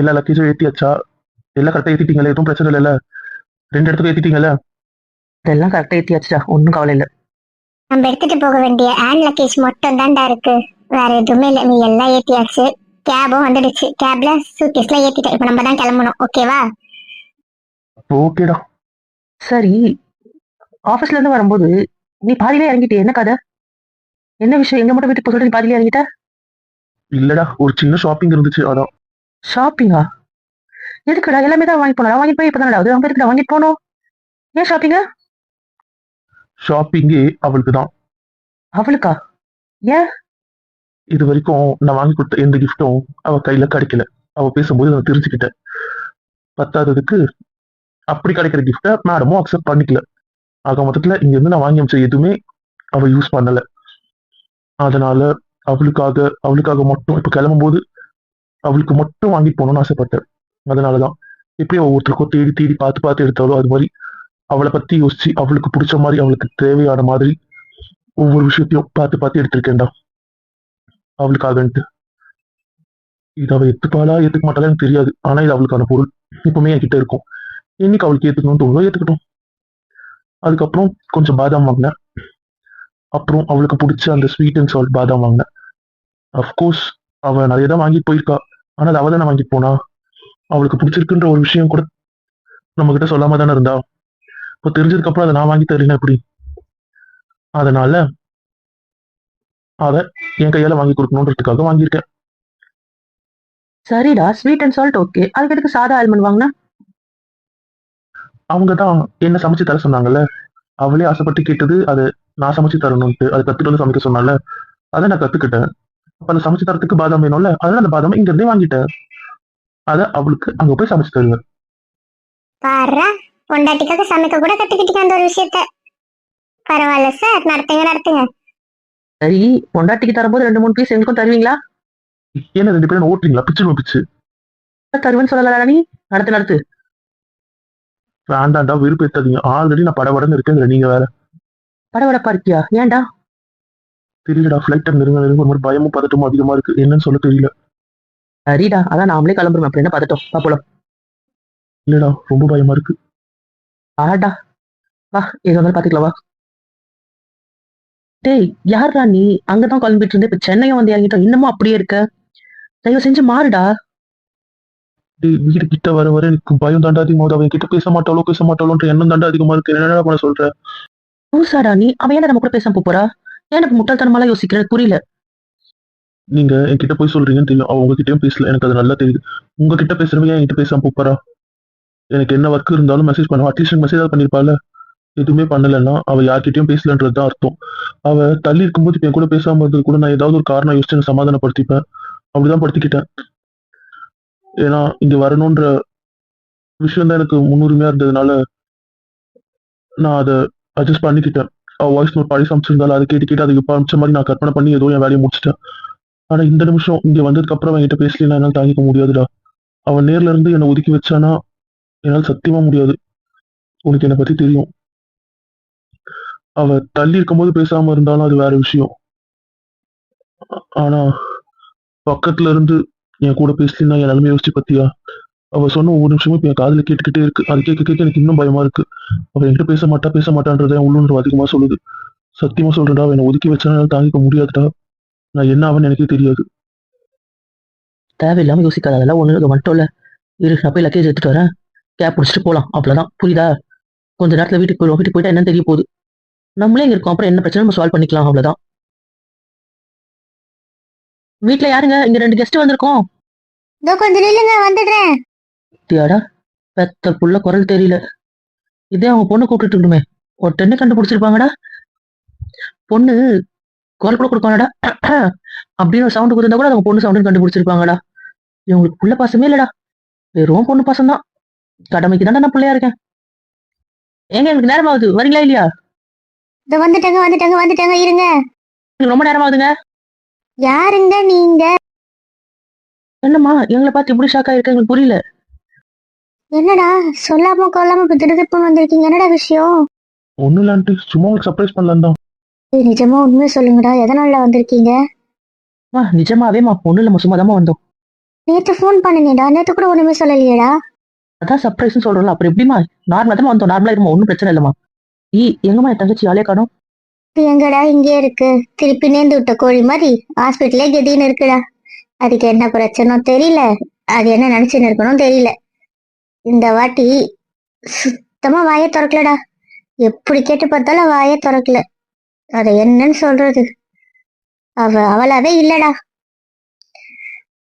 எல்லா லக்கேஜும் ஏத்தியாச்சா எல்லாம் கரெக்டா ஏத்திட்டீங்களே எதுவும் பிரச்சனை இல்லைல்ல. ரெண்டு இடத்துக்கு ஏத்திட்டீங்கல்ல இதெல்லாம் கரெக்டா ஏத்தியாச்சுடா ஒன்றும் கவலை இல்லை. நம்ம எடுத்துட்டு போக வேண்டிய ஹேண்ட் லக்கேஜ் மட்டும் தான்டா இருக்கு. வேற எதுவுமே இல்லை. நீ எல்லாம் ஏத்தியாச்சு. கேபும் வந்துடுச்சு. கேப்ல சூட்கேஸ்ல ஏத்திட்டேன். இப்போ நம்ம தான் கிளம்பணும். ஓகேவா ஓகேடா சரி. ஆபீஸ்ல இருந்து வரும்போது நீ பாதியிலே இறங்கிட்டே என்ன கதை? என்ன விஷயம்? எங்க மட்டும் வீட்டுக்கு போக சொல்லி நீ பாதியிலே இறங்கிட்ட? இல்லடா ஒரு சின்ன ஷாப்பிங் இருந்துச்சு அதான். ஷாப்பிங்கா எதுக்குடா? எல்லாமே தான் வாங்கி போனா வாங்கிட்டு போய் இப்போ தானடா அங்க இருக்குடா வாங்கிட்டு போனோம் ஏன் ஷாப்பிங்க ஷாப்பிங்கே அவளுக்கு தான். அவளுக்கா? ஏன்? இது வரைக்கும் நான் வாங்கி கொடுத்த எந்த கிஃப்ட்டும் அவ கையில கிடைக்கல. அவ பேசும்போது நான் தெரிஞ்சுக்கிட்டேன். பத்தாததுக்கு அப்படி கிடைக்கிற கிஃப்டை மேடமும் அக்செப்ட் பண்ணிக்கல. ஆக மொத்தத்துல இங்க இருந்து நான் வாங்கி அமைச்ச எதுவுமே அவ யூஸ் பண்ணல. அதனால அவளுக்காக அவளுக்காக மட்டும் இப்ப கிளம்பும்போது அவளுக்கு மட்டும் வாங்கிட்டு போகணும்னு ஆசைப்பட்டேன். அதனாலதான். எப்படி ஒவ்வொருத்தருக்கும் தேடி தேடி பார்த்து பார்த்து எடுத்தாலும் அது மாதிரி அவளை பத்தி யோசிச்சு அவளுக்கு பிடிச்ச மாதிரி அவளுக்கு தேவையான மாதிரி ஒவ்வொரு விஷயத்தையும் பார்த்து பார்த்து எடுத்திருக்கேன்டா. அவளுக்காகன்ட்டு இது அவ எத்துப்பாளா ஏத்துக்க மாட்டாளா தெரியாது. ஆனா இது அவளுக்கான பொருள். இப்பவுமே என்கிட்ட இருக்கும். இன்னைக்கு அவளுக்கு ஏத்துக்கணும்னு தோணுதோ ஏத்துக்கிட்டோம். அதுக்கப்புறம் கொஞ்சம் பாதாம் வாங்கினேன். அப்புறம் அவளுக்கு பிடிச்ச அந்த ஸ்வீட் அண்ட் சால்ட் பாதாம் வாங்கினேன். அஃப்கோர்ஸ் அவள் நிறைய தான் வாங்கிட்டு போயிருக்கா. ஆனா அது அவ தானே வாங்கிட்டு போனா அவளுக்கு பிடிச்சிருக்குன்ற ஒரு விஷயம் கூட நம்ம கிட்ட சொல்லாம தானே இருந்தா? இப்போ தெரிஞ்சதுக்கு அப்புறம் அதை நான் வாங்கி தரேன்னா எப்படி? அதனால அத என் கையால வாங்கி கொடுக்கணுன்றதுக்காக வாங்கியிருக்கேன். சரிடா ஸ்வீட் அண்ட் சால்ட் ஓகே அதுக்கு எதுக்கு சாதா ஆல்மண்ட் வாங்கினா? அவங்க தான் என்ன சமைச்சு தர சொன்னாங்கல்ல? அவளே ஆசைப்பட்டு கேட்டது அது நான் சமைச்சு தரணும்ட்டு அதை கத்துட்டு வந்து சமைக்க சொன்னால அதை நான் கத்துக்கிட்டேன். அப்ப அந்த சமைச்சு தரத்துக்கு பாதாம் வேணும்ல அதனால அந்த பாதாம் இங்க இருந்தே வாங்கிட்டேன் அதை அவளுக்கு அங்க போய் சமைச்சு தருவேன் பாரு பொண்டாட்டிக்காக சமைக்க கூட கத்துக்கிட்டீங்க அந்த ஒரு விஷயத்த. பரவாயில்ல சார் நடத்துங்க நடத்துங்க. சரி பொண்டாட்டிக்கு தரும்போது ரெண்டு மூணு பீஸ் எங்களுக்கும் தருவீங்களா? ஏன்னா ரெண்டு பேரும் ஓட்டுறீங்களா? பிச்சிருவோம் பிச்சு. தருவேன்னு சொல்லலடா நீ? நடத்து நடத்து. வேண்டாண்டா விருப்பம் ஏத்தாதீங்க ஆல்ரெடி நான் படபடன்னு இருக்கேன் நீங்க வேற. படபடப்பா இருக்கியா? ஏன்டா? தெரியலடா ஃபிளைட் நெருங்க நெருங்க ஒரு மாதிரி பயமும் பதட்டமும் அதிகமா இருக்கு. என்னன்னு சொல்ல தெரியல. சரிடா அதான் நாமளே கிளம்புறோம் அப்படி என்ன பார்த்துட்டோம் பாப்போம் இல்லடா ரொம்ப பயமா இருக்கு. ஆடா வா எது வந்தாலும் பாத்துக்கலாம் வா. டேய் யார்டா நீ? அங்கதான் கிளம்பிட்டு இருந்த இப்ப சென்னையும் வந்து இறங்கிட்டோம். இன்னமும் அப்படியே இருக்க? தயவு செஞ்சு மாறுடா. டேய், வீடு கிட்ட வர வர எனக்கு பயம் தாண்டா அதிகமாகுது அவன் கிட்ட பேச மாட்டாளோ பேச மாட்டாளோன்ற எண்ணம் தாண்டா அதிகமா இருக்கு. என்னடா பண்ண சொல்ற? புதுசாடா நீ? அவன் ஏன் நம்ம கூட போப் போறா? எனக்கு முட்டாள்தனமாலாம் யோசிக்கிறது புரியல. நீங்க என்கிட்ட போய் சொல்றீங்கன்னு தெரியும் அவ உங்ககிட்டயும் பேசல. எனக்கு அது நல்லா தெரியுது. உங்ககிட்ட பேசுறவங்க ஏன் என்கிட்ட பேசாம போப்பாரா? எனக்கு என்ன ஒர்க் இருந்தாலும் மெசேஜ் பண்ணுவோம் அட்லீஸ்ட் மெசேஜ் பண்ணிருப்பாள் எதுவுமே பண்ணலன்னா அவ யார்கிட்டயும் பேசலன்றது தான் அர்த்தம். அவ தள்ளி இருக்கும்போது என் கூட பேசாம இருந்தது கூட நான் ஏதாவது ஒரு காரணம் யோசிச்சு என்னை சமாதானப்படுத்திப்பேன். அப்படிதான் படுத்திக்கிட்டேன். ஏன்னா இங்க வரணுன்ற விஷயம் தான் எனக்கு முன்னுரிமையா இருந்ததுனால நான் அதை அட்ஜஸ்ட் பண்ணிக்கிட்டேன். வாய்ஸ் நோட் பழி சமைச்சிருந்தாலும் அதை கேட்டு கேட்டு அதுக்கு இப்போ அமைச்ச மாதிரி நான் கற்பனை பண்ணி ஏதோ என் வேலையை முடிச்சிட்டேன். ஆனா இந்த நிமிஷம் இங்க வந்ததுக்கப்புறம் என்கிட்ட பேசலாம் என்னால் தாங்கிக்க முடியாதுடா. அவன் நேர்ல இருந்து என்னை ஒதுக்கி வச்சானா என்னால் சத்தியமா முடியாது. உனக்கு என்னை பத்தி தெரியும். அவ தள்ளி இருக்கும்போது பேசாம இருந்தாலும் அது வேற விஷயம். ஆனா பக்கத்துல இருந்து என் கூட பேசலாம் என் நிலைமை யோசிச்சு பத்தியா? அவ சொன்ன ஒவ்வொரு நிமிஷமும் இப்ப என் காதுல கேட்டுக்கிட்டே இருக்கு. அது கேட்க கேட்க எனக்கு இன்னும் பயமா இருக்கு. அவ என்கிட்ட பேச மாட்டா பேச மாட்டான்றத என் உள்ளுணர்வு அதிகமா சொல்லுது. சத்தியமா சொல்றேன்டா என்னை ஒதுக்கி வச்சானா என்னால தாங்கிக்க முடியாதுடா. நான் என்ன அவன் எனக்கே தெரியாது. தேவையில்லாம யோசிக்காத அதெல்லாம் ஒண்ணு மட்டும் இல்ல. இரு நான் போய் லக்கேஜ் எடுத்துட்டு வரேன். கேப் பிடிச்சிட்டு போலாம் அவ்வளவுதான். புரியுதா? கொஞ்ச நேரத்துல வீட்டுக்கு போயிடும் வீட்டுக்கு போயிட்டா என்ன தெரிய போகுது. நம்மளே இங்க இருக்கோம். அப்புறம் என்ன பிரச்சனை? நம்ம சால்வ் பண்ணிக்கலாம் அவ்வளவுதான். வீட்ல யாருங்க? இங்க ரெண்டு கெஸ்ட் வந்திருக்கோம். இதோ கொஞ்சம் நில்லுங்க வந்துடுறேன். தியாடா பெத்த புள்ள குரல் தெரியல. இதே அவங்க பொண்ணு கூப்பிட்டு இருக்குமே ஒரு டென்னு கண்டுபிடிச்சிருப்பாங்கடா. பொண்ணு குரல் கூட கொடுப்பாங்கடா. அப்படின்னு ஒரு சவுண்டு கொடுத்தா கூட அவங்க பொண்ணு சவுண்டுன்னு கண்டுபிடிச்சிருப்பாங்கடா. இவங்களுக்கு புள்ள பாசமே இல்லடா. வெறும் பொண்ணு பாசம் தான் கடமைக்கு தானே நான் பிள்ளையா இருக்கேன். ஏங்க எனக்கு நேரம் ஆகுது. வரீங்களா இல்லையா? இதோ வந்துட்டாங்க வந்துட்டாங்க வந்துட்டாங்க. இருங்க. ரொம்ப நேரம் ஆகுதுங்க. யாருங்க நீங்க? என்னம்மா எங்களை பார்த்து இப்படி ஷாக் ஆயிருக்கு? எங்களுக்கு புரியல. என்னடா சொல்லாம கொல்லாம இப்ப திடுதிப்புன்னு வந்திருக்கீங்க. என்னடா விஷயம்? ஒன்னும் இல்லான்ட்டு சும்மா உங்களுக்கு சர்ப்ரைஸ் பண்ணலாம் தான். ஏய், நிஜமா உண்மையை சொல்லுங்கடா. எதனால வந்திருக்கீங்க? மா நிஜமாவே மா பொண்ணு இல்லம்மா சும்மா வந்தோம். நேத்து ஃபோன் பண்ணினேடா நேத்து கூட ஒண்ணுமே சொல்லலையேடா. அதான் சர்ப்ரைஸ்னு சொல்றோம்ல. அப்புறம் எப்படிமா நார்மலா தான் வந்தோம். நார்மலா இருக்குமா ஒன்றும் பிரச்சனை இல்லைம்மா. ஈ எங்கம்மா என் தங்கச்சி? ஆளே காணும். இது எங்கடா? இங்கே இருக்கு. திருப்பி நேர்ந்து விட்ட கோழி மாதிரி ஹாஸ்பிட்டலே கெதின்னு இருக்குடா. அதுக்கு என்ன பிரச்சனை தெரியல. அது என்ன நினைச்சுன்னு இருக்கணும் தெரியல. இந்த வாட்டி சுத்தமா வாயை திறக்கலடா. எப்படி கேட்டு பார்த்தாலும் வாயை திறக்கல. அத என்னன்னு சொல்றது? அவ அவளாவே இல்லடா.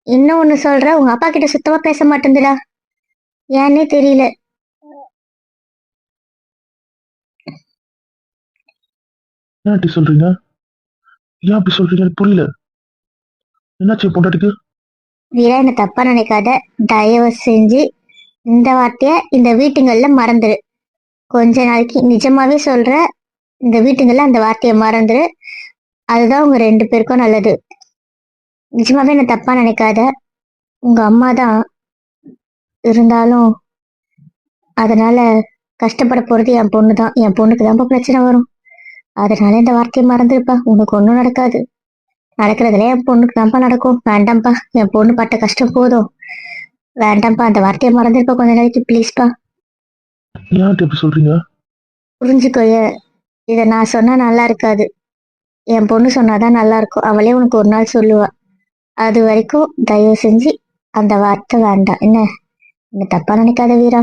இன்னும் ஒண்ணு சொல்ற உங்க அப்பா கிட்ட சுத்தமா பேச மாட்டேங்குதுடா ஏன்னே தெரியல. ஆண்டி சொல்றீங்க? ஏன் அப்படி சொல்றீங்க? எனக்கு புரியல. என்னாச்சு என் பொண்டாட்டிக்கு? வீரா என்ன தப்பா நினைக்காத. தயவு செஞ்சு இந்த வார்த்தைய இந்த வீட்டுங்கள்ல மறந்துரு. கொஞ்ச நாளைக்கு நிஜமாவே சொல்ற இந்த வீட்டுங்கள்ல அந்த வார்த்தைய மறந்துரு. அதுதான் உங்க ரெண்டு பேருக்கும் நல்லது. நிஜமாவே நான் தப்பா நினைக்காத. உங்க அம்மா தான் இருந்தாலும் அதனால கஷ்டப்பட போறது என் பொண்ணு தான். என் பொண்ணுக்கு தான் பிரச்சனை வரும். அதனால இந்த வார்த்தையை மறந்துருப்பா. உனக்கு ஒன்றும் நடக்காது. நடக்கிறதுல என் பொண்ணுக்கு தான்ப்பா நடக்கும். வேண்டாம்ப்பா. என் பொண்ணு பட்ட கஷ்டம் போதும். வேண்டாம்ப்பா அந்த வார்த்தையை மறந்துருப்பா கொஞ்ச நாளைக்கு ப்ளீஸ்ப்பா ஏன் அப்படி சொல்றீங்க? புரிஞ்சுக்கோய இதை நான் சொன்னா நல்லா இருக்காது. என் பொண்ணு சொன்னாதான் நல்லா இருக்கும். அவளே உனக்கு ஒரு நாள் சொல்லுவா. அது வரைக்கும் தயவு செஞ்சு அந்த வார்த்தை வேண்டாம். என்ன? என்ன தப்பா நினைக்காத வீரா?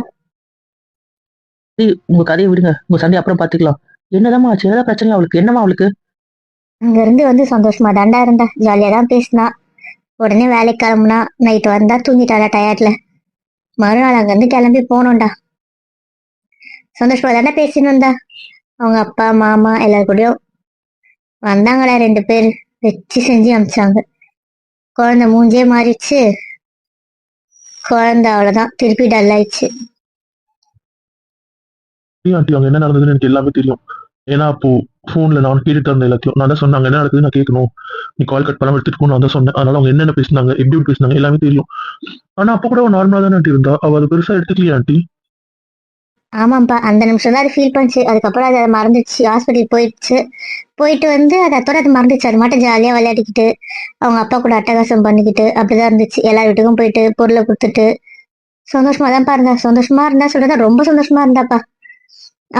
ஈ உங்க கதையை விடுங்க. உங்க சண்டை அப்புறம் பாத்துக்கலாம் என்னதாம்மா ஆச்சு? ஏதாவது பிரச்சனை அவளுக்கு? என்னம்மா அவளுக்கு? அங்க இருந்து வந்து சந்தோஷமா தாண்டா இருந்தா. ஜாலியா தான் பேசினா. உடனே வேலைக்கு கிளம்புனா நைட் வந்தா தூங்கிட்டாளா டயர்ட்ல மறுநாள் அங்க இருந்து கிளம்பி போனோம்டா சந்தோஷமா தானே பேசினோம்டா அவங்க அப்பா மாமா எல்லாரு கூடயும் வந்தாங்களா ரெண்டு பேர்? வச்சு செஞ்சு அமிச்சாங்க. குழந்தை மூஞ்சே மாறிடுச்சு. குழந்தை அவ்வளவுதான். திருப்பி டல் ஆயிடுச்சு. ஆண்டி அங்க என்ன நடந்ததுன்னு எனக்கு எல்லாமே தெரியும். ஏன்னா அப்போ ஃபோன்ல நான் கேட்டுட்டு இருந்தேன் எல்லாத்தையும். நான் தான் என்ன நடக்குது நான் கேட்கணும். நீ கால் கட் பண்ணாமல் எடுத்துட்டு நான் தான் சொன்னேன். அதனால அவங்க என்னென்ன பேசினாங்க எப்படி எப்படி பேசினாங்க எல்லாமே தெரியும். ஆனா அப்ப கூட நார்மலா தானே ஆண்டி இருந்தா. அவ அதை பெருசா எடுத்துக்கலையா ஆண்டி ஆமாப்பா அந்த நிமிஷம் தான் அது ஃபீல் பண்ணுச்சு. அதுக்கப்புறம் அது அதை மறந்துச்சு ஹாஸ்பிட்டல் போயிடுச்சு. போயிட்டு வந்து அது அத்தோட அது மறந்துச்சு அது மட்டும் ஜாலியா விளையாடிக்கிட்டு அவங்க அப்பா கூட அட்டகாசம் பண்ணிக்கிட்டு அப்படிதான் இருந்துச்சு. எல்லா வீட்டுக்கும் போயிட்டு பொருளை கொடுத்துட்டு. சந்தோஷமா தான் இருந்தா. சந்தோஷமா இருந்தா சொல்றதா ரொம்ப சந்தோஷமா இருந்தாப்பா.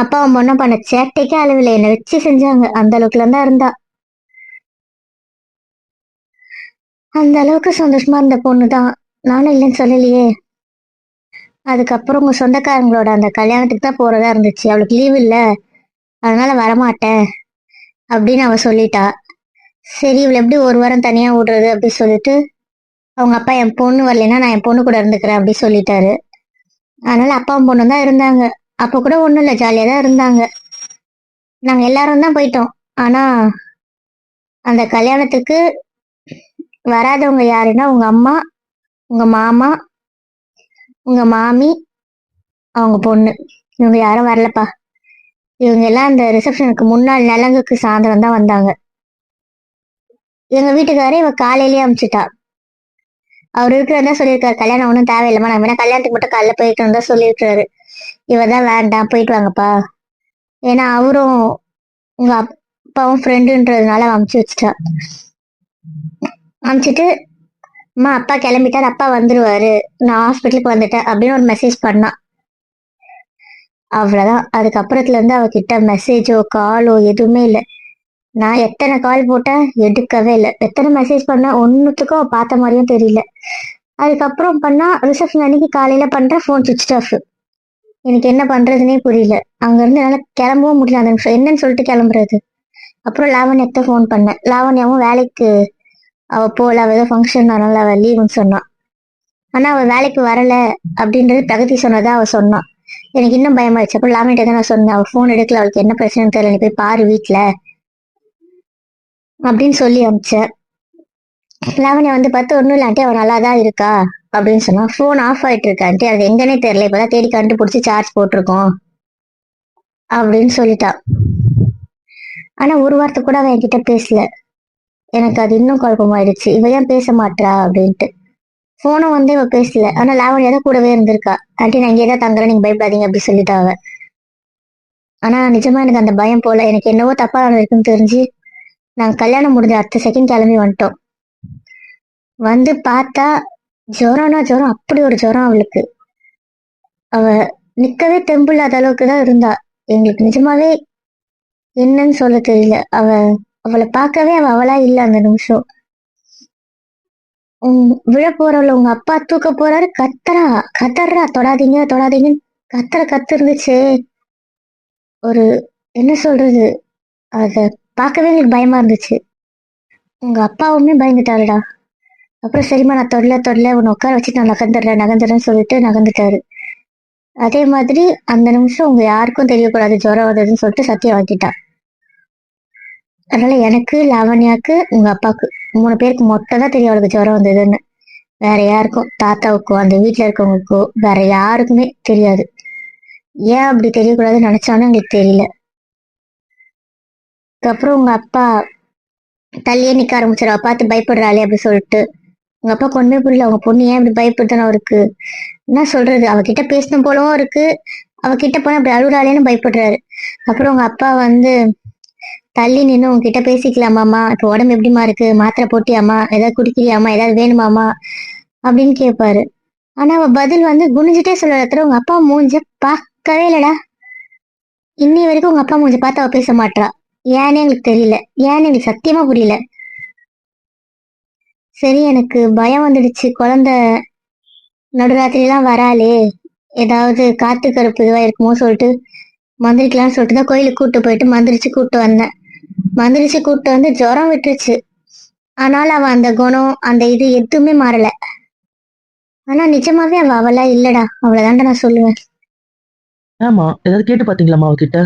அப்பா அவன் பொண்ணு பண்ண சேட்டைக்கே அளவில் என்னை வச்சு செஞ்சாங்க. அந்த அளவுக்குல தான் இருந்தா. அந்த அளவுக்கு சந்தோஷமா இருந்த பொண்ணு தான் நானும் இல்லைன்னு சொல்லலையே. அதுக்கப்புறம் உங்க சொந்தக்காரங்களோட அந்த கல்யாணத்துக்கு தான் போறதா இருந்துச்சு. அவளுக்கு லீவ் இல்லை. அதனால வரமாட்டேன். அப்படின்னு அவ சொல்லிட்டா. சரி இவளை எப்படி ஒரு வாரம் தனியா விடுறது அப்படின்னு சொல்லிட்டு அவங்க அப்பா என் பொண்ணு வரலைன்னா நான் என் பொண்ணு கூட இருந்துக்கிறேன் அப்படி சொல்லிட்டாரு. அதனால அப்பாவும் பொண்ணு தான் இருந்தாங்க. அப்போ கூட ஒன்றும் இல்லை ஜாலியாக தான் இருந்தாங்க. நாங்கள் எல்லாரும் தான் போயிட்டோம். ஆனால் அந்த கல்யாணத்துக்கு வராதவங்க யாருன்னா உங்க அம்மா உங்க மாமா உங்க மாமி அவங்க பொண்ணு. இவங்க யாரும் வரலப்பா. இவங்க எல்லாம் அந்த ரிசப்ஷனுக்கு முன்னாள் நலங்குக்கு சாயந்தரம் தான் வந்தாங்க. எங்க வீட்டுக்காரே இவ காலையிலேயே அமிச்சிட்டா. அவர் இருக்கிறதா சொல்லியிருக்காரு. கல்யாணம் ஒன்றும் தேவையில்லைம்மா. நான் வேணா கல்யாணத்துக்கு மட்டும் காலைல போயிட்டு வந்தா சொல்லியிருக்காரு இவ தான் வேண்டாம் போயிட்டு வாங்கப்பா. ஏன்னா அவரும் உங்க அப்பாவும் ஃப்ரெண்டுன்றதுனால அமுச்சு வச்சுட்டா. அனுப்பிச்சிட்டு அம்மா அப்பா கிளம்பிட்டார் அப்பா வந்துருவாரு. நான் ஹாஸ்பிட்டலுக்கு வந்துட்டேன் அப்படின்னு ஒரு மெசேஜ் பண்ணான் அவ்வளோதான் அதுக்கப்புறத்துல இருந்து அவகிட்ட மெசேஜோ காலோ எதுவுமே இல்லை. நான் எத்தனை கால் போட்டேன் எடுக்கவே இல்லை. எத்தனை மெசேஜ் பண்ண ஒன்றுத்துக்கும் பார்த்த மாதிரியும் தெரியல. அதுக்கப்புறம் பண்ணா ரிசப்ஷன் அன்னைக்கு காலையில பண்ற ஃபோன் சுவிச் ஆஃப் எனக்கு என்ன பண்றதுனே புரியல. அங்கேருந்து என்னால் என்னால கிளம்பவும் முடியல அந்த நிமிஷம். என்னன்னு சொல்லிட்டு கிளம்புறது. அப்புறம் லாவண்யத்தை ஃபோன் பண்ணேன். லாவண்யாவும் வேலைக்கு அவள் போகல அவள் ஏதோ ஃபங்க்ஷன் வரல அவள் லீவுன்னு சொன்னான் ஆனால் அவள் வேலைக்கு வரல அப்படின்றது பிரகதி சொன்னதா அவள் சொன்னான் எனக்கு இன்னும் பயமாயிடுச்சு அப்புறம் லாமிட்ட தான் நான் சொன்னேன். அவள் ஃபோன் எடுக்கல அவளுக்கு என்ன பிரச்சனைன்னு தெரியல. நீ போய் பாரு வீட்டில் அப்படின்னு சொல்லி அனுப்பிச்சேன் லாவண்யா வந்து பார்த்து ஒன்றும் இல்லாட்டி அவள் நல்லா தான் இருக்கா? அப்படின்னு சொன்னான் ஃபோன் ஆஃப் ஆகிட்டு இருக்கான்ட்டு அது எங்கன்னே தெரியல. இப்பதான் தேடி கண்டுபிடிச்சி சார்ஜ் போட்டிருக்கோம். அப்படின்னு சொல்லிட்டான் ஆனால் ஒரு வாரத்துக்கு கூட அவன் என்கிட்ட பேசல. எனக்கு அது இன்னும் குழப்பமாயிடுச்சு. இவ ஏன் பேச மாட்டா அப்படின்ட்டு. போனும் வந்து இவ பேசல. ஆனா லாவண்யா தான் கூடவே இருந்திருக்கா. ஆண்டி நான் இங்கே தான் தங்குறேன். நீங்க பயப்படாதீங்க அப்படி சொல்லிட்டா ஆனா நிஜமா எனக்கு அந்த பயம் போல. எனக்கு என்னவோ தப்பா இருக்குன்னு தெரிஞ்சு நாங்க கல்யாணம் முடிஞ்ச அடுத்த செகண்ட் கிளம்பி வந்துட்டோம். வந்து பார்த்தா ஜுரம்னா ஜுரம். அப்படி ஒரு ஜுரம் அவளுக்கு. அவ நிக்கவே தெம்பு இல்லாத அளவுக்கு தான் இருந்தா. எங்களுக்கு நிஜமாவே என்னன்னு சொல்ல தெரியல. அவ அவளை பார்க்கவே அவ அவளா இல்ல அந்த நிமிஷம். உம் விழ போறவள உங்க அப்பா தூக்க போறாரு கத்துறா கத்தர்றா தொடாதீங்க தொடாதீங்கன்னு கத்துற கத்து இருந்துச்சு ஒரு என்ன சொல்றது? அத பார்க்கவே எங்களுக்கு பயமா இருந்துச்சு. உங்க அப்பாவுமே பயந்துட்டாருடா. அப்புறம் சரிம்மா நான் தொடல தொடல உன்னை உட்கார வச்சு நான் நகர்ந்துடுறேன் நகர்ந்துடுறேன்னு சொல்லிட்டு நகர்ந்துட்டாரு. அதே மாதிரி அந்த நிமிஷம் உங்க யாருக்கும் தெரியக்கூடாது ஜுரம் வந்ததுன்னு சொல்லிட்டு சத்தியம் வாங்கிட்டான் அதனால எனக்கு லாவண்யாக்கு உங்க அப்பாவுக்கு மூணு பேருக்கு மொட்டை தான் தெரியும் அவளுக்கு ஜுரம் வந்ததுன்னு. வேற யாருக்கும் தாத்தாவுக்கோ அந்த வீட்டில் இருக்கவங்களுக்கோ வேற யாருக்குமே தெரியாது. ஏன் அப்படி தெரியக்கூடாதுன்னு நினைச்சாலும் எங்களுக்கு தெரியல. அதுக்கப்புறம் உங்க அப்பா தள்ளியே நிக்க ஆரம்பிச்சிடா பார்த்து பயப்படுறாளே அப்படி சொல்லிட்டு. உங்க அப்பா ஒண்ணுமே புரியல. அவங்க பொண்ணு ஏன் இப்படி பயப்படுதுன்னு அவருக்கு. என்ன சொல்றது? அவகிட்ட பேசணும் போலவும் இருக்கு. அவகிட்ட போனா அப்படி அழுகுறாளேன்னு பயப்படுறாரு. அப்புறம் உங்க அப்பா வந்து தள்ளி நின்று உங்ககிட்ட பேசிக்கலாமாமா இப்போ உடம்பு எப்படிமா இருக்கு? மாத்திரை போட்டியாமா ஏதாவது குடிக்கிறியாமா ஏதாவது வேணுமாமா அப்படின்னு கேட்பாரு ஆனா அவ பதில் வந்து குனிஞ்சிட்டே சொல்ற இடத்துல உங்க அப்பா மூஞ்ச பார்க்கவே இல்லடா. இன்னி வரைக்கும் உங்க அப்பா மூஞ்ச பார்த்து அவ பேச மாட்றா. ஏன்னு எங்களுக்கு தெரியல. ஏன்னு எங்களுக்கு சத்தியமா புரியல. சரி எனக்கு பயம் வந்துடுச்சு. குழந்த நடுராத்திரிலாம் வராளே. ஏதாவது காத்து கருப்பு இதுவா இருக்குமோ சொல்லிட்டு மந்திரிக்கலாம்னு சொல்லிட்டு தான் கோயிலுக்கு கூட்டு போயிட்டு மந்திரிச்சு கூப்பிட்டு வந்தேன். மந்திரிச்சு கூட்டு வந்து ஜுரம் விட்டுருச்சு. ஆனாலும் அவ அந்த குணம் அந்த இது எதுவுமே மாறல. ஆனா நிஜமாவே அவ அவளா இல்லடா. அவ்வளவுதான்டா நான் சொல்லுவேன். ஆமா ஏதாவது கேட்டு பாத்தீங்களாமா அவகிட்ட?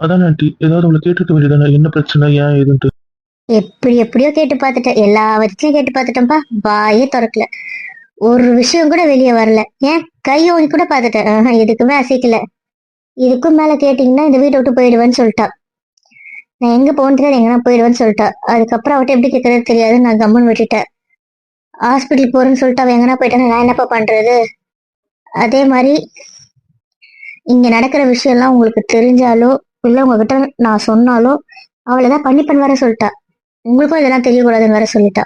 அதான் ஆண்டி ஏதாவது அவளை கேட்டிருக்க வேண்டியதானே? என்ன பிரச்சனை ஏன் ஏதுன்ட்டு? எப்படி எப்படியோ கேட்டு பார்த்துட்டேன் எல்லா வரைக்கும் கேட்டு பார்த்துட்டேன்ப்பா வாயே திறக்கல. ஒரு விஷயம் கூட வெளியே வரல. ஏன்? கை ஓங்கி கூட பார்த்துட்டேன் ஆஹா, எதுக்குமே அசைக்கல. இதுக்கும் மேல கேட்டீங்கன்னா இந்த வீட்டை விட்டு போயிடுவேன்னு சொல்லிட்டா. நான் எங்க போன்றது எங்கன்னா போயிடுவேன்னு சொல்லிட்டா. அதுக்கப்புறம் அவட்ட எப்படி கேட்கறது தெரியாது. நான் கம்முன்னு விட்டுட்டேன். ஹாஸ்பிட்டல் போறேன்னு சொல்லிட்டு அவ எங்கன்னா போயிட்டா நான் என்னப்பா பண்றது? அதே மாதிரி இங்க நடக்கிற விஷயம்லாம் உங்களுக்கு தெரிஞ்சாலோ இல்ல உங்ககிட்ட நான் சொன்னாலோ அவளை தான் பண்ணி பண்ண வர சொல்லிட்டா. உங்களுக்கும் இதெல்லாம் தெரியக்கூடாதுன்னு வேற சொல்லிட்டா.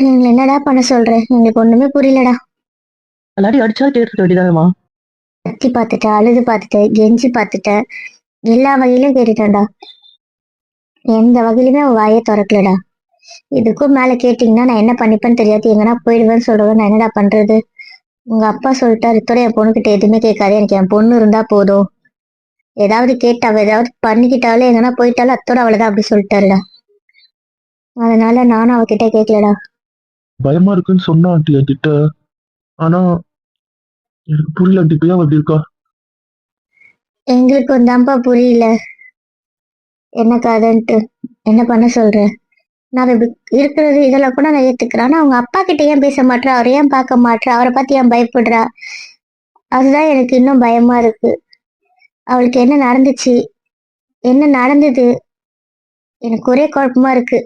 எங்களை என்னடா பண்ண சொல்றேன் எங்களுக்கு ஒண்ணுமே புரியலடா. அடிச்சா கேட்டிருக்க வேண்டியதானமா கத்தி பார்த்துட்டேன் அழுது பார்த்துட்டேன் கெஞ்சி பார்த்துட்டேன். எல்லா வகையிலும் கேட்டுட்டேன்டா எந்த வகையிலுமே அவ வாயை திறக்கலடா. இதுக்கும் மேல கேட்டீங்கன்னா நான் என்ன பண்ணிப்பேன்னு தெரியாது. எங்கன்னா போயிடுவேன்னு சொல்றவன் நான் என்னடா பண்றது? உங்க அப்பா சொல்லிட்டாரு இத்தோட என் பொண்ணுகிட்ட எதுவுமே கேட்காது. எனக்கு என் பொண்ணு இருந்தா போதும். ஏதாவது கேட்டு ஏதாவது பண்ணிக்கிட்டாலும் எங்கன்னா போயிட்டாலும் அத்தோட அவ்வளவுதான் அப்படி சொல்லிட்டாருடா. அதனால நானும் அவகிட்ட கேட்கலடா. பயமா இருக்குன்னு சொன்னா ஆண்டி என்கிட்ட. ஆனா எனக்கு புரியல ஆண்டி இப்ப இருக்கா? எங்களுக்கு தான்ப்பா புரியல. என்ன கதைன்ட்டு? என்ன பண்ண சொல்ற? நான் இப்படி இருக்கிறது இதெல்லாம் கூட நான் ஏத்துக்கிறேன். ஆனா அவங்க அப்பா கிட்ட ஏன் பேச மாட்டா அவரை ஏன் பார்க்க மாட்டா அவரை பார்த்து ஏன் பயப்படுறா? அதுதான் எனக்கு இன்னும் பயமா இருக்கு. அவளுக்கு என்ன நடந்துச்சு? என்ன நடந்தது? எனக்கு ஒரே குழப்பமா இருக்கு.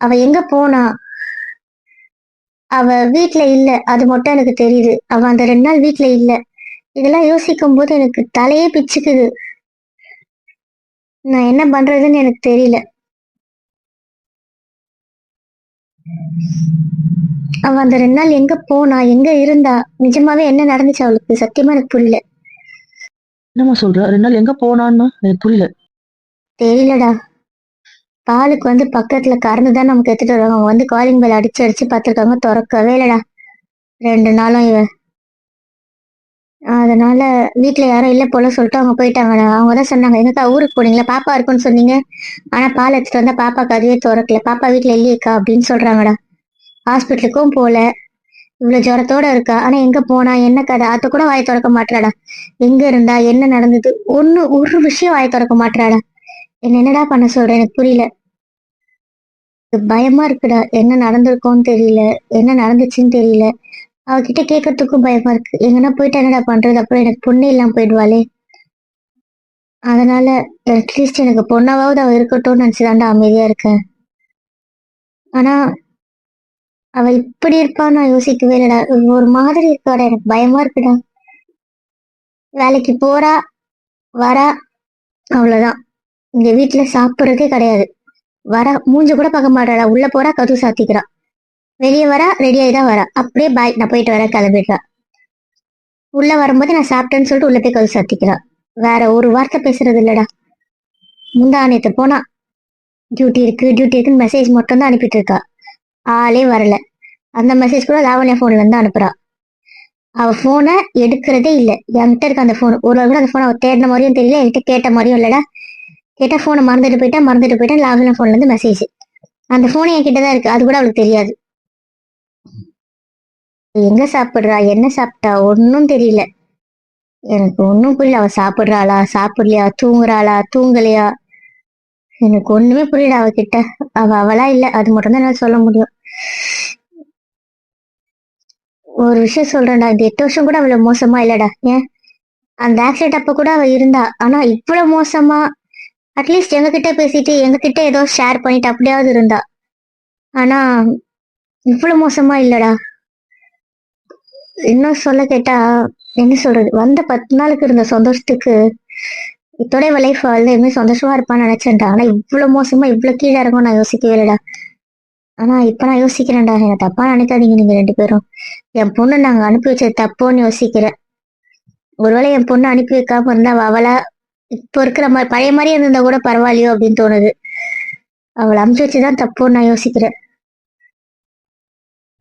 அவ எங்க போனா? அவ வீட்டுல இல்ல. அது மட்டும் எனக்கு தெரியுது. அவ அந்த ரெண்டு நாள் வீட்டுல இல்லை. இதெல்லாம் யோசிக்கும் போது எனக்கு தலையே பிச்சுக்குது. நான் என்ன பண்றதுன்னு எனக்கு தெரியல. அவ அந்த ரெண்டு நாள் எங்க போனா எங்க இருந்தா நிஜமாவே என்ன நடந்துச்சு அவளுக்கு? சத்தியமா எனக்கு புரியல. என்னம்மா சொல்ற? ரெண்டு நாள் எங்க போனான்னு எனக்கு புரியல. தெரியலடா. பாலுக்கு வந்து பக்கத்துல கறந்து தான் நமக்கு எடுத்துட்டு வருவாங்க. வந்து காலிங் பெல் அடிச்சு அடிச்சு பார்த்திருக்காங்க. திறக்கவே இல்லடா. ரெண்டு நாளும் இவ அதனால வீட்டுல யாரும் இல்ல போல சொல்லிட்டு அவங்க போயிட்டாங்கடா அவங்க தான் சொன்னாங்க எங்கக்கா ஊருக்கு போனீங்களா? பாப்பா இருக்குன்னு சொன்னீங்க. ஆனா பால் எடுத்துட்டு வந்தா பாப்பாக்கு அதுவே திறக்கல. பாப்பா வீட்டுல இல்லையேக்கா? அப்படின்னு சொல்றாங்கடா. ஹாஸ்பிட்டலுக்கும் போல. இவ்வளவு ஜுரத்தோட இருக்கா? ஆனா எங்க போனா? என்ன கதை? அத கூட வாய் திறக்க மாட்டாடா எங்க இருந்தா? என்ன நடந்தது? ஒண்ணு ஒரு விஷயம் வாய் திறக்க மாட்டாடா என்ன என்னடா பண்ண சொல்ற? எனக்கு புரியல. பயமா இருக்குடா. என்ன நடந்திருக்கோன்னு தெரியல. என்ன நடந்துச்சுன்னு தெரியல. அவகிட்ட கேட்கறதுக்கும் பயமா இருக்கு. எங்கன்னா போயிட்டு என்னடா பண்றது? அப்புறம் எனக்கு பொண்ணு இல்லாம போயிடுவாளே. அதனால அட்லீஸ்ட் எனக்கு பொண்ணாவது அவ இருக்கட்டும்னு நினைச்சுதான்டா அமைதியா இருக்கேன். ஆனா அவ இப்படி இருப்பான்னு நான் யோசிக்கவே இல்லடா. ஒரு மாதிரி இருக்காடா. எனக்கு பயமா இருக்குடா. வேலைக்கு போறா வரா அவ்வளவுதான். இங்க வீட்டுல சாப்பிடுறதே கிடையாது. வர மூஞ்ச கூட பார்க்க மாட்டாடா. உள்ள போறா கதவு சாத்திக்கிறா. வெளியே வரா ஆகி தான் வரா. அப்படியே பாய் நான் போயிட்டு வரேன் கிளம்பிடுறா உள்ள வரும்போது நான் சாப்பிட்டேன்னு சொல்லிட்டு உள்ள போய் கதவு சாத்திக்கிறான். வேற ஒரு வார்த்தை பேசுறது இல்லடா. முந்தானத்து போனா டியூட்டி இருக்கு டியூட்டி இருக்குன்னு மெசேஜ் மட்டும் தான் அனுப்பிட்டு இருக்கா ஆளே வரல. அந்த மெசேஜ் கூட லாவண்யா போன்ல இருந்து அனுப்புறா. அவ போனை எடுக்கிறதே இல்லை. என்கிட்ட இருக்க அந்த போன் ஒரு கூட அந்த போனை அவ தேடின மாதிரியும் தெரியல என்கிட்ட கேட்ட மாதிரியும் இல்லடா. கேட்டா போனை மறந்துட்டு போயிட்டா மறந்துட்டு போயிட்டா லாவண்யா போன்ல இருந்து மெசேஜ் அந்த போன் என்கிட்ட தான் இருக்கு. அது கூட அவளுக்கு தெரியாது. எங்க சாப்பிடுறா? என்ன சாப்பிட்டா? ஒன்னும் தெரியல. எனக்கு ஒன்னும் புரியல. அவ சாப்பிடுறாளா? சாப்பிடலையா? தூங்குறாளா? தூங்கலையா? எனக்கு ஒண்ணுமே புரியல அவகிட்ட. அவ அவளா இல்ல. அது மட்டும் தான் என்னால சொல்ல முடியும். ஒரு விஷயம் சொல்றேன்டா. இந்த எட்டு வருஷம் கூட அவ்வளவு மோசமா இல்லடா. ஏன்? அந்த ஆக்சிடென்ட் அப்ப கூட அவ இருந்தா. ஆனா இவ்வளவு மோசமா? அட்லீஸ்ட் எங்ககிட்ட பேசிட்டு எங்ககிட்ட ஏதோ ஷேர் பண்ணிட்டு அப்படியாவது இருந்தா. ஆனா இவ்வளவு மோசமா இல்லடா. இன்னும் சொல்ல கேட்டா என்ன சொல்றது? வந்த பத்து நாளுக்கு இருந்த சந்தோஷத்துக்கு இத்தோட லைஃப் வாழ்ந்து சந்தோஷமா இருப்பான்னு நினைச்சேன்டா. ஆனா இவ்வளவு மோசமா இவ்வளவு கீழே இருக்கும் நான் யோசிக்கவே இல்லடா. ஆனா இப்ப நான் யோசிக்கிறேன்டா. என்ன தப்பா நினைக்காதீங்க நீங்க ரெண்டு பேரும். என் பொண்ணு நாங்க அனுப்பி வச்சது தப்போன்னு யோசிக்கிறேன். ஒருவேளை என் பொண்ணு அனுப்பி வைக்காம இருந்தா அவளா இப்போ இருக்கிற மாதிரி பழைய மாதிரியே இருந்திருந்தா கூட பரவாயில்லையோ அப்படின்னு தோணுது. அவளை அமுச்சு வச்சுதான் தப்போன்னு நான் யோசிக்கிறேன்.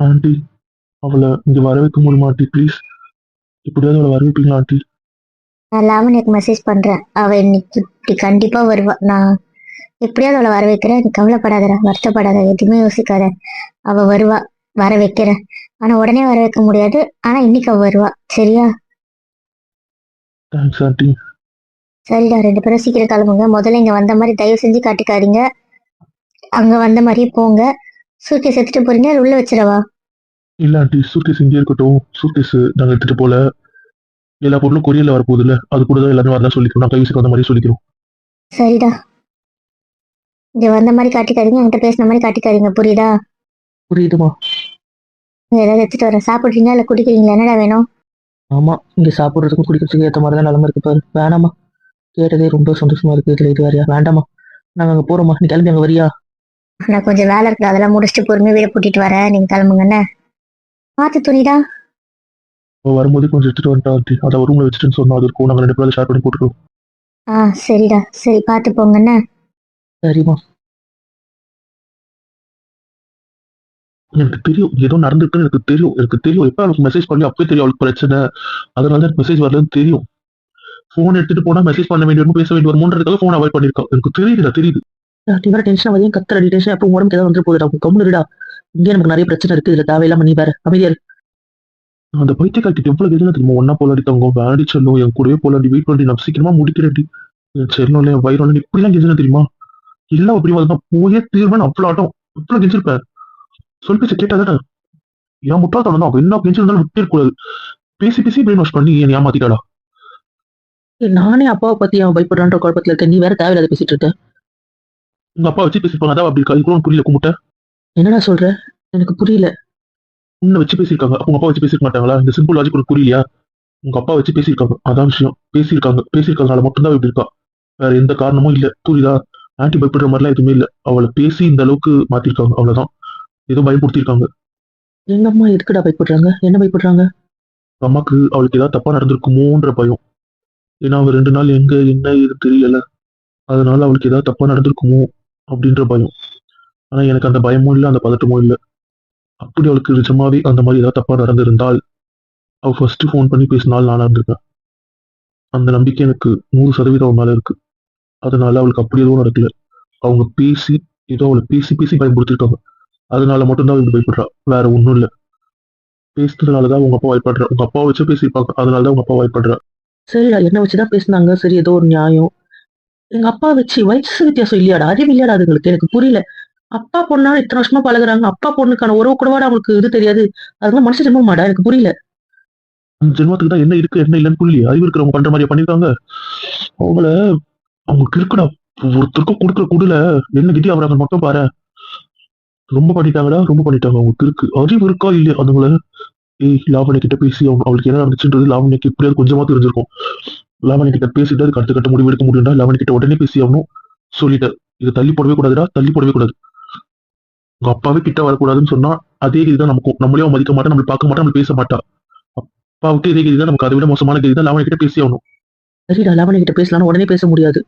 ஆண்டி அவளை இங்க வர வைக்க முடியுமா ஆண்டி? ப்ளீஸ் எப்படியாவது அவளை வர வைப்பீங்களா ஆண்டி? நான் லாவண்யாக்கு மெசேஜ் பண்றேன். அவ இன்னைக்கு இப்படி கண்டிப்பா வருவா. நான் எப்படியாவது அவளை வர வைக்கிறேன் நீ கவலைப்படாதடா வருத்தப்படாத எதுவுமே யோசிக்காத. அவ வருவா வர வைக்கிறேன் ஆனா உடனே வர வைக்க முடியாது. ஆனா இன்னைக்கு அவ வருவா. சரியா? Thanks aunty. சரிடா ரெண்டு பேரும் சீக்கிரம் கிளம்புங்க. முதல்ல இங்க வந்த மாதிரி தயவு செஞ்சு காட்டிக்காதீங்க. அங்க வந்த மாதிரியே போங்க. சூட்கேஸ் எடுத்துட்டு போறீங்க? இல்ல உள்ள வச்சிடவா? இல்ல ஆண்டி சூட்கேஸ் இங்கே இருக்கட்டும். சூட்கேஸ் நாங்க எடுத்துட்டு போல. எல்லா பொருளும் கொரியர்ல வரப்போகுது இல்ல அது கூட தான் எல்லாமே வரதான் சொல்லிக்கிறோம். நான் கைவிசுக்கு வந்த மாதிரி சொல்லிக்கிறோம். சரிடா. இங்க வந்த மாதிரி காட்டிக்காதீங்க. என்கிட்ட பேசின மாதிரி காட்டிக்காதீங்க. புரியுதா? புரியுதுமா? நீங்க ஏதாவது எடுத்துட்டு வரேன். சாப்பிடுறீங்களா? இல்ல குடிக்கிறீங்களா? என்னடா வேணும்? ஆமா இங்க சாப்பிடுறதுக்கும் குடிக்கிறதுக்கும் ஏத்த மாதிரி தான் நிலம இருக்கு பாரு. வேணாமா கேட்டதே ரொம்ப சந்தோஷமா இருக்கு. இதுல இது வேறையா? வேண்டாமா நாங்க அங்க போறோமா நீ கிளம்பி அங்க வரியா? நான் கொஞ்சம் வேலை இருக்கு. அதெல்லாம் முடிச்சுட்டு பொறுமையா வீட பூட்டிட்டு வரேன். நீங்க கிளம்புங்க என்ன மாத்து துணிடா. அவ வரும்போது கொஞ்சம் எடுத்துட்டு வந்துட்டா ஆண்டி. அதை ரூம்ல வச்சுட்டுன்னு சொன்னா அது இருக்கும். நாங்க ரெண்டு பேரும் ஷேர் பண்ணி போட்டுக்கிறோம் ஆ சரிடா. சரி பார்த்து போங்க என்ன சரிம்மா. எனக்கு தெரியும். ஏதோ நடந்திருக்குன்னு எனக்கு தெரியும். எனக்கு தெரியும். எப்ப அவளுக்கு மெசேஜ் பண்ணி அப்பவே தெரியும் அவளுக்கு பிரச்சனை. அதனால தான் எனக்கு மெசேஜ் வரலன்னு தெரியும். ஃபோன் எடுத்துட்டு போனா மெசேஜ் பண்ண வேண்டிய பேச வேண்டிய வருமோன்றதுக்காக ஃபோன் அவாய்ட் பண்ணிருக்கா எனக்கு தெரியுதுடா தெரியுது. நீ வேற டென்ஷன் வரையும் கத்துற அடி டென்ஷன் அப்போ உடம்புக்கு ஏதாவது வந்துட்டு போகுதுடா. கம்முனு இருடா. இங்கே நமக்கு நிறைய பிரச்சனை இருக்கு. இதுல தேவையில்லாம நீ வேற அமைதியா. அந்த பைத்தியக்கார்த்திட்டு எவ்வளவு எதுனா தெரியுமா? ஒன்னா போலாடி தங்கம் வேண்டி செல்லும் என் கூடவே போலாடி வெயிட் பண்ணி நான் சீக்கிரமா முடிக்கிறேன்டி. என் செல்லும் என் வயிறு இப்படிலாம் கெஞ்சினா தெரியுமா? இல்ல அப்படி வந்து போயே தீர்வேன் அவ்வளவு ஆட்டம். இவ்வளவு கெஞ்சிருப்பேன் சொல் பேச்சு கேட்டாதானே என் முட்டாள்தனம் தான். அவ என்ன கெஞ்சிருந்தாலும் விட்டே கூடாது. பேசி பேசி பிரெயின் வாஷ் பண்ணி என்னை ஏமாத்திட்டாடா. ஏய், நானே அப்பாவை பத்தி அவன் பயப்படுறான்ற குழப்பத்துல இருக்க நீ வேற தேவையில்லாத பேசிட்டு இருக்க. உங்க அப்பா வச்சு பேசிருப்பாங்க அதான் அப்படி இருக்கா. இது கூட உனக்கு புரியல கும்பிட்ட என்னடா சொல்ற? எனக்கு புரியல. உன்னை வச்சு பேசியிருக்காங்க. உங்க அப்பா வச்சு பேசிருக்க மாட்டாங்களா? இந்த சிம்பிள் லாஜிக் உனக்கு புரியலையா? உங்க அப்பா வச்சு பேசியிருக்காங்க. அதான் விஷயம். பேசியிருக்காங்க. பேசியிருக்காங்கனால மட்டும்தான் இப்படி இருக்கா? வேற எந்த காரணமும் இல்ல. புரியுதா? ஆன்டி பயப்படுற மாதிரிலாம் எதுவுமே இல்ல. அவளை பேசி இந்த அளவுக்கு மாத்திருக்காங்க. அவ்வளவுதான். ஏதோ பயப்படுத்திருக்காங்க எங்க அம்மா எதுக்குடா பயப்படுறாங்க? என்ன பயப்படுறாங்க? அம்மாக்கு அவளுக்கு ஏதாவது தப்பா நடந்திருக்குமோன்ற பயம். ஏன்னா அவ ரெண்டு நாள் எங்க என்ன இது தெரியல. அதனால அவளுக்கு ஏதாவது தப்பா நடந்திருக்குமோ? அப்படின்ற பயம். ஆனால் எனக்கு அந்த பயமும் இல்லை அந்த பதட்டமும் இல்லை. அப்படி அவளுக்கு நிஜமாவே அந்த மாதிரி ஏதாவது தப்பாக நடந்திருந்தால் அவள் ஃபர்ஸ்ட் ஃபோன் பண்ணி பேசினால் நானாக இருந்திருப்பேன் அந்த நம்பிக்கை எனக்கு நூறு சதவீதம் அவள் மேலே இருக்கு. அதனால அவளுக்கு அப்படி எதுவும் நடக்கல. அவங்க பேசி ஏதோ அவளை பேசி பேசி பயன்படுத்திருக்காங்க அதனால மட்டும்தான் அவள் பயப்படுறா. வேற ஒன்றும் இல்லை. பேசுறதுனால தான் உங்க அப்பா பயப்படுறா உங்க அப்பா வச்சு அதனால தான் உங்க அப்பா பயப்படுறா சரி என்ன வச்சுதான் பேசினாங்க. சரி ஏதோ ஒரு நியாயம். எங்க அப்பா வச்சு வயசு வித்தியாசம் இல்லையாடா? அறிவு இல்லையாடா அதுங்களுக்கு எனக்கு புரியல. அப்பா பொண்ணா இத்தனை வருஷமா பழகுறாங்க. அப்பா பொண்ணுக்கான உறவு கூடவாட அவங்களுக்கு இது தெரியாது. அதெல்லாம் மனசு ஜென்ம மாடா எனக்கு புரியல. அந்த ஜென்மத்துக்கு தான் என்ன இருக்கு என்ன இல்லைன்னு புரியல அறிவு இருக்கிறவங்க பண்ற மாதிரியா பண்ணிருக்காங்க அவங்கள அவங்களுக்கு இருக்குடா. ஒருத்தருக்கும் கொடுக்குற குடுல என்ன கிட்டி அவரை மட்டும் பாரு. ரொம்ப பண்ணிட்டாங்கடா ரொம்ப பண்ணிட்டாங்க. அவங்களுக்கு இருக்கு. அறிவு இருக்கா இல்லையா அதுங்கள? ஏய் லாவணி கிட்ட பேசி அவங்க அவளுக்கு என்ன நடந்துச்சுன்றது லாவண்யக்கு இப்படியாவது கொஞ்சமா தெரிஞ்சிருக்கும். லாவணி கிட்ட பேசிட்டு அதுக்கு அடுத்த கட்ட முடிவு எடுக்க முடியும்டா. லாவணி கிட்ட உடனே பேசி ஆகணும். சொல்லிட்டேன் இதை தள்ளி போடவே கூடாதுடா தள்ளி போடவே கூடாது. உங்க அப்பாவே கிட்ட வரக்கூடாதுன்னு சொன்னா அதே கதி தான் நமக்கும். நம்மளையும் அவ மதிக்க மாட்டா நம்மள பார்க்க மாட்டா நம்மள பேச மாட்டா அப்பாவுக்கு இதே கதி தான் நமக்கு அதை விட மோசமான கதி தான் லாவணி கிட்ட பேசி ஆகணும். சரிடா லாவணி கிட்ட பேசலாம் உடனே பேச முடியாது.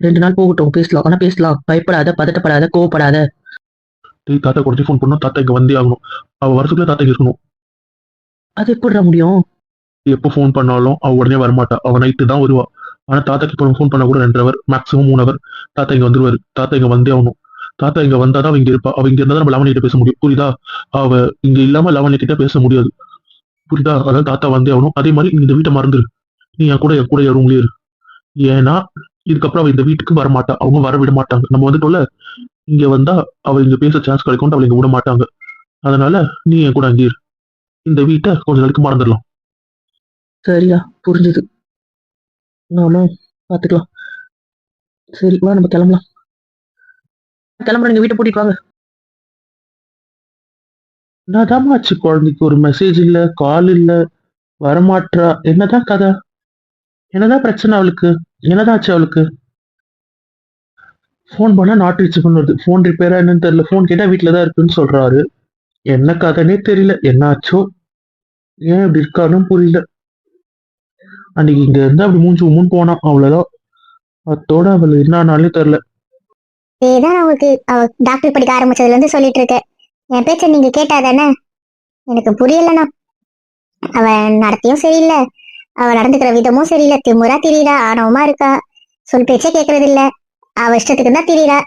ரெண்டு நாள் போகட்டும் பேசலாம். ஆனா பேசலாம். பயப்படாத பதட்டப்படாத கோவப்படாத. டேய் தாத்தா குறைச்சி ஃபோன் பண்ணோம் தாத்தா இங்க வந்தே ஆகணும். அவ வரதுக்குள்ள தாத்தா இருக்கணும். அது எப்படிடா முடியும்? எப்போ ஃபோன் பண்ணாலும் அவ உடனே வரமாட்டா. அவ நைட்டு தான் வருவா. ஆனா தாத்தாக்கு இப்போ ஃபோன் பண்ண கூட ரெண்டு அவர் மேக்ஸிமம் மூணு அவர் தாத்தா இங்க வந்துருவாரு. தாத்தா இங்க வந்தே ஆகணும். தாத்தா இங்க வந்தாதான் தான் இங்க இருப்பா. அவ இங்க இருந்தா நம்ம லவணி கிட்ட பேச முடியும். புரியுதா? அவ இங்க இல்லாம லவணி கிட்ட பேச முடியாது. புரியுதா? அதான் தாத்தா வந்தே ஆகணும். அதே மாதிரி நீ இந்த வீட்டை மறந்துரு. நீ என் கூட என் கூட என் ரூம்லயே இரு. ஏன்னா இதுக்கப்புறம் அவ இந்த வீட்டுக்கு வரமாட்டா. அவங்க வர விட மாட்டாங்க. நம்ம வந்துட்டோம்ல? இங்க வந்தா அவ இங்க பேச சான்ஸ் கிடைக்கும் அவளை இங்க விட மாட்டாங்க. அதனால நீ என் கூட அங்கே இரு. இந்த வீட்டை கொஞ்ச நாளைக்கு மறந்துடலாம். சரியா புரிஞ்சுது. நாம பாத்துக்கலாம். சரி வா நம்ம கிளம்பலாம். கிளம்புறேன் நீங்க வீட்டை பூட்டிட்டு வாங்க. என்னதான் ஆச்சு குழந்தைக்கு ஒரு மெசேஜ் இல்ல கால் இல்ல வரமாட்றா. என்னதான் கதை? என்னதான் பிரச்சனை அவளுக்கு? என்னதான் ஆச்சு அவளுக்கு? ஃபோன் பண்ணா நாட் ரீச் பண்ணுறது ஃபோன் ரிப்பேரா என்னன்னு தெரியல. ஃபோன் கேட்டா வீட்டில தான் இருக்குன்னு சொல்றாரு. என்ன கதைனே தெரியல. என்ன ஆச்சோ ஏன் இப்படி இருக்கானும் புரியல. அன்னைக்கு இங்க இருந்து அப்படி மூஞ்சி உம்முன்னு போனான் அவ்வளவுதான். அத்தோட அவள் என்ன ஆனாலும் தெரியல. இதேதான் அவளுக்கு அவ டாக்டர் படிக்க ஆரம்பிச்சதுல இருந்து சொல்லிட்டு இருக்கேன் என் பேச்ச நீங்க கேட்டாதானே? எனக்கு புரியலண்ணா. அவ நடத்தியும் சரியில்லை. அவ நடந்துக்கிற விதமும் சரியில்லை. திமுறா திரியிறா. ஆணவமா இருக்கா. சொல் பேச்சே கேட்கறது இல்ல அவ இஷ்டத்துக்கு தான் திரியிறா.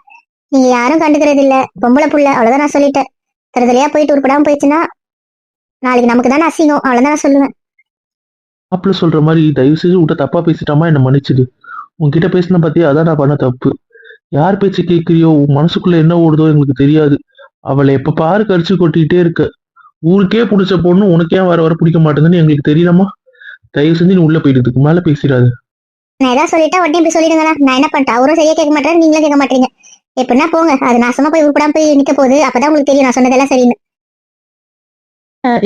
நீங்க யாரும் கண்டுக்கிறது இல்ல பொம்பளை புள்ள அவ்வளவுதான் நான் சொல்லிட்டேன். தருதலையா போயிட்டு உருப்படாம போயிடுச்சுன்னா நாளைக்கு நமக்கு தானே அசிங்கம். அவ்வளவுதான் நான் சொல்லுவேன். மாப்பிள்ள சொல்ற மாதிரி தயவு செஞ்சு விட்ட தப்பா பேசிட்டாமா என்ன மன்னிச்சிடு. உன்கிட்ட பேசின பத்தியே அதான் நான் பண்ண தப்பு. யார் பேச்சு கேட்கிறியோ உன் மனசுக்குள்ள என்ன ஓடுதோ எங்களுக்கு தெரியாது. அவளை எப்ப பாரு கரிச்சு கொட்டிக்கிட்டே இருக்க. ஊருக்கே பிடிச்ச பொண்ணு உனக்கே வர வர பிடிக்க மாட்டேங்குதுன்னு எங்களுக்கு தெரியலமா தயவு செஞ்சு நீ உள்ள போயிடுறதுக்கு மேல பேசிடாது. நான் ஏதாவது சொல்லிட்டா உடனே போய் சொல்லிடுங்களா நான் என்ன பண்ணிட்டேன் அவரும் சரியா கேட்க மாட்டாரு நீங்களும் கேட்க மாட்டீங்க. எப்படின்னா போங்க. அது நாசமா போய் உருப்படாம போய் நிக்க போகுது. அப்பதான் உங்களுக்கு தெரியும் நான் சொன்னதெல்லாம் சரின்னு.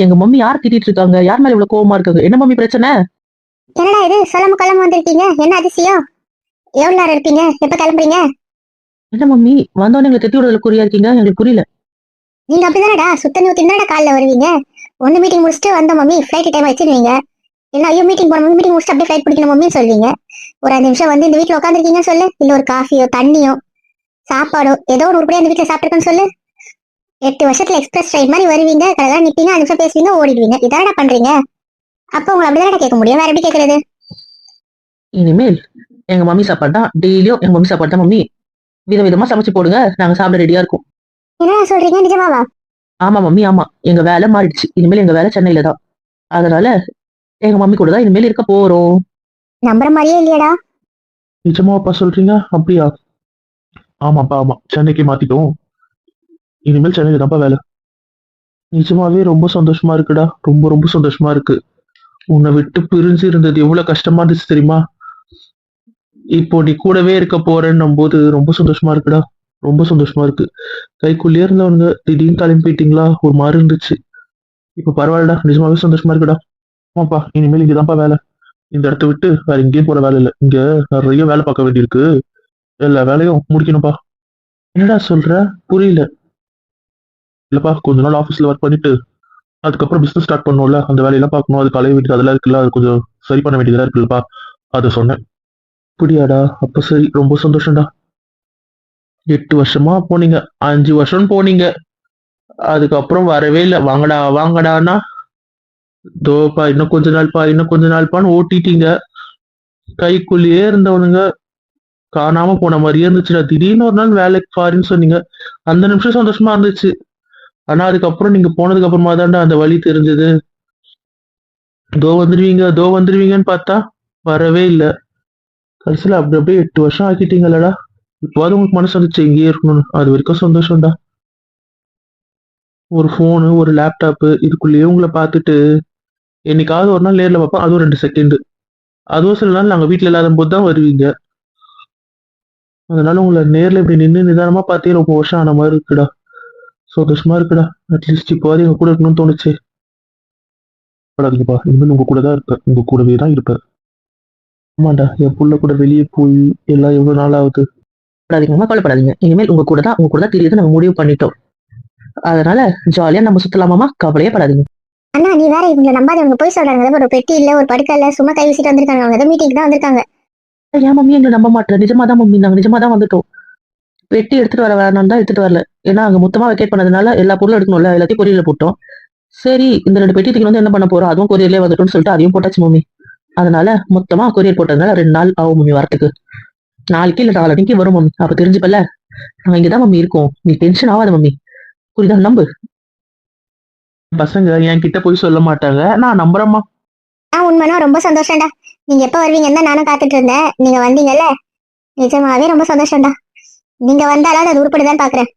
எங்க மம்மி யார் திட்டிட்டு இருக்காங்க? யார் மேல இவ்வளவு கோவமா இருக்காங்க? என்ன மம்மி பிரச்சனை? என்னடா இது? சொல்லாம கிளம்ப வந்திருக்கீங்க. என்ன அதிசயம்? எவ்வளவு நேரம் இருப்பீங்க? எப்ப கிளம்புறீங்க? என்ன மம்மி? வந்தோடனே எங்களை தெத்தி விடுறதுல குறியா இருக்கீங்க? எங்களுக்கு புரியல. நீங்க அப்படிதானடா? சுத்த நூத்தி என்னடா காலைல வருவீங்க? ஒன்னு மீட்டிங் முடிச்சுட்டு வந்த மம்மி. ஃபிளைட் டைம் வச்சிருவீங்க இல்ல ஐயோ மீட்டிங் போன மீட்டிங் முடிச்சுட்டு அப்படியே ஃபிளைட் பிடிக்கணும் மம்மின்னு சொல்வீங்க ஒரு அஞ்சு நிமிஷம் வந்து இந்த வீட்டுல உட்காந்துருக்கீங்க சொல்லு. இல்ல ஒரு காஃபியோ தண்ணியோ சாப்பாடோ ஏதோ ஒரு உருப்படியா இந்த வீட்டுல சாப்பிட்டுருக்கேன்னு சொல்லு. எட்டு வருஷத்துல எக்ஸ்பிரஸ் ட்ரெயின் மாதிரி வருவீங்க கரெக்டா நிப்பீங்க அஞ்சு நிமிஷம் பேசுவீங்க ஓடிடுவீங்க. இதானடா பண்றீங்க? அப்போ உங்களை அப்படிதானடா கேட்க முடியும். வேற எப்படி கேட்கறது? இனிமேல் எங்க மம்மி சாப்பாடு தான் டெய்லியும் எங்க மம்மி சாப்பாடு தான் மம்மி. வித விதமா சமைச்சு போடுங்க. நாங்க சாப்பிட ரெடியா இருக்கோம். என்னடா சொல்றீங்க? நிஜமாவா? ஆமா மம்மி ஆமா. எங்க வேலை மாறிடுச்சு. இனிமேல் எங்க வேலை சென்னையில தான். அதனால எங்க மம்மி கூட தான் இனிமேல் இருக்க போறோம். நம்புற மாதிரியே இல்லையடா. நிஜமாப்பா சொல்றீங்க? அப்படியா? ஆமாப்பா ஆமா. சென்னைக்கு மாத்திட்டோம். இனிமேல் சென்னைக்கு தான்ப்பா வேலை. நிஜமாவே ரொம்ப சந்தோஷமா இருக்குடா. ரொம்ப ரொம்ப சந்தோஷமா இருக்கு. உன்னை விட்டு பிரிஞ்சு இருந்தது எவ்வளவு கஷ்டமா இருந்துச்சு தெரியுமா? இப்போ நீ கூடவே இருக்க போறேன்னும் போது ரொம்ப சந்தோஷமா இருக்குடா. ரொம்ப சந்தோஷமா இருக்கு. கைக்குள்ளேயே இருந்தவனுங்க திடீர்னு கிளம்பிட்டீங்களா? ஒரு மாதிரி இருந்துச்சு. இப்போ பரவாயில்லடா. நிஜமாவே சந்தோஷமா இருக்குடா. ஆமாப்பா இனிமேல் இங்கதான்ப்பா வேலை. இந்த இடத்த விட்டு வேற எங்கேயும் போற வேலை இல்லை. இங்க நிறைய வேலை பார்க்க வேண்டியிருக்கு. எல்லா வேலையும் முடிக்கணும்ப்பா. என்னடா சொல்ற? புரியல. இல்லப்பா கொஞ்ச நாள் ஆஃபீஸில் ஒர்க் பண்ணிட்டு அதுக்கப்புறம் பிஸ்னஸ் ஸ்டார்ட் பண்ணோம்ல அந்த வேலையெல்லாம் பார்க்கணும் அது கலைய வேண்டியது அதெல்லாம் இருக்குல்ல அது கொஞ்சம் சரி பண்ண வேண்டியதாக இருக்குல்லப்பா அதை சொன்னேன். அப்படியாடா அப்போ சரி ரொம்ப சந்தோஷம்டா. எட்டு வருஷமா போனீங்க அஞ்சு வருஷம் போனீங்க. அதுக்கப்புறம் வரவே இல்லை வாங்கடா வாங்கடான்னா தோப்பா இன்னும் கொஞ்ச நாள்ப்பா இன்னும் கொஞ்ச நாள்ப்பான்னு ஓட்டிட்டீங்க. கைக்குள்ளேயே இருந்தவனுங்க காணாம போன மாதிரியே இருந்துச்சுடா. திடீர்னு ஒரு நாள் வேலைக்கு பாருன்னு சொன்னீங்க. அந்த நிமிஷம் சந்தோஷமா இருந்துச்சு. ஆனா அதுக்கப்புறம் நீங்க போனதுக்கு அப்புறமா தான்டா அந்த வழி தெரிஞ்சது. தோ வந்துருவீங்க தோ வந்துருவீங்கன்னு பார்த்தா வரவே இல்லை. கடைசியில அப்படி அப்படியே எட்டு வருஷம் ஆக்கிட்டீங்களடா. இப்போது உங்களுக்கு மனசு வந்துச்சு இங்கேயே இருக்கணும்னு. அது வரைக்கும் சந்தோஷம்டா. ஒரு ஃபோனு ஒரு லேப்டாப்பு இதுக்குள்ளேயே உங்களை பார்த்துட்டு என்னைக்காவது ஒரு நாள் நேர்ல பார்ப்போம் அதுவும் ரெண்டு செகண்டு அதுவும் சில நாள் நாங்கள் வீட்டில் இல்லாத போது தான் வருவீங்க. அதனால உங்களை நேர்ல இப்படி நின்று நிதானமா பார்த்தே ரொம்ப வருஷம் ஆன மாதிரி இருக்குடா. சந்தோஷமா இருக்குடா. அட்லீஸ்ட் இப்போது எங்க கூட இருக்கணும்னு தோணுச்சு. படாதீங்கப்பா இனிமேல் உங்க கூட தான் இருப்பேன். உங்க கூடவே தான் இருப்பேன். ஆமாண்டா என் புள்ள கூட வெளியே போய் எல்லாம் எவ்வளவு நாள் ஆகுது? படாதீங்கம்மா கவலைப்படாதீங்க. இனிமேல் உங்க கூட தான் உங்க கூட தான் தெரியுது நாங்க முடிவு பண்ணிட்டோம். அதனால ஜாலியா நம்ம சுத்தலாமாமா கவலையே படாதீங்க. அண்ணா நீ வேற இவங்களை நம்பாதவங்க போய் சொல்றாங்க. ஒரு பெட்டி இல்ல ஒரு படுக்கை இல்ல சும்மா கை வீசிட்டு வந்திருக்காங்க. அவங்க மீட்டிங் தான் வந்திருக்காங்க. ஏன் மம்மி எங்களை நம்ப மாட்டேன் நிஜமா தான் மம்மி நாங்க நிஜமா தான் வந்துட்டோம். வெட்டி எடுத்துட்டு வர வேணாம் தான் எடுத்துட்டு வரல. ஏன்னா அங்க மொத்தமா வெக்கேட் பண்ணதுனால எல்லா பொருளும் எடுக்கணும்ல எல்லாத்தையும் கொரியர்ல போட்டோம். சரி இந்த ரெண்டு பெட்டி தூக்கி வந்து என்ன பண்ண போறோம்? அதுவும் கொரியர்லயே வந்துட்டோம்னு சொல்லிட்டு அதையும் போட்டாச்சு மம்மி அதனால மொத்தமா கொரியர் போட்டதுனால ரெண்டு நாள் ஆகும் மம்மி வரத்துக்கு. நாளைக்கு இல்ல நாளைக்கு வரும் மம்மி அப்ப தெரிஞ்சுப்பல நாங்க இங்கதான் மம்மி இருக்கோம். நீ டென்ஷன் ஆகாத மம்மி புரியுதா? நம்பு. பசங்க என் கிட்ட போய் சொல்ல மாட்டாங்க. நான் நம்புறேம்மா. ஆ உண்மைனா ரொம்ப சந்தோஷம்டா. நீங்க எப்ப வருவீங்கன்னு தான் நானும் காத்துட்டு இருந்தேன். நீங்க வந்தீங்கல்ல? நிஜமாவே ரொம்ப சந்தோஷம்டா. நீங்க வந்தாலும் அது உருப்படிதான் பாக்குறேன்.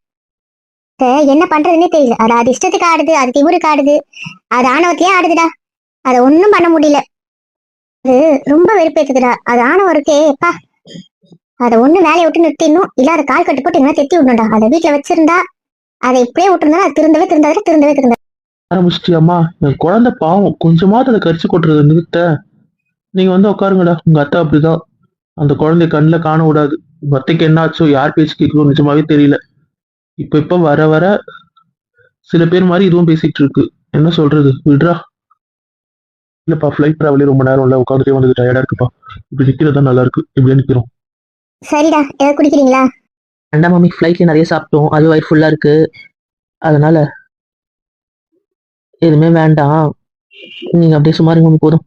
என்ன பண்றதுன்னே தெரியல. அது அது இஷ்டத்துக்கு ஆடுது அது திமுருக்கு ஆடுது. அது ஆணவத்தையே ஆடுதுடா. அதை ஒண்ணும் பண்ண முடியல. அது ரொம்ப வெறுப்பேத்துதுடா அது ஆணவம் இருக்கே பா. அதை ஒண்ணு வேலையை விட்டு நிறுத்திடணும். இல்ல அதை கால் கட்டு போட்டு எங்கன்னா தெத்தி விடணும்டா. அதை வீட்டுல வச்சிருந்தா அதை இப்படியே விட்டுருந்தா அது திருந்தவே திருந்தாது திருந்தவே திருந்தா ஆரம்பிச்சிட்டியாமா என் குழந்தை பாவம். கொஞ்சமாவது அதை கரிச்சு கொட்டுறது நிறுத்த. நீங்க வந்து உட்காருங்கடா. உங்க அத்தை அப்படிதான். அந்த குழந்தைய கண்ணில் காண விடாது. உங்க அத்தைக்கு என்ன ஆச்சோ யார் பேச்சு கேட்குதோ நிஜமாவே தெரியல. இப்ப இப்ப வர வர சில பேர் மாதிரி இதுவும் பேசிட்டு இருக்கு. என்ன சொல்றது? விடுறா. இல்லப்பா ஃபிளைட் டிராவலே ரொம்ப நேரம் இல்ல. உட்காந்துட்டே வந்தது டயர்டா இருக்குப்பா. இப்படி நிக்கிறது தான் நல்லா இருக்கு. இப்படியே நிக்கிறோம். சரிடா. ஏதாவது குடிக்கிறீங்களா? வேண்டாம் மம்மி ஃப்ளைட்ல நிறைய சாப்பிட்டோம். அது வயிறு ஃபுல்லா இருக்கு. அதனால எதுவுமே வேண்டாம். நீங்க அப்படியே சும்மா இருங்க மம்மி போதும்.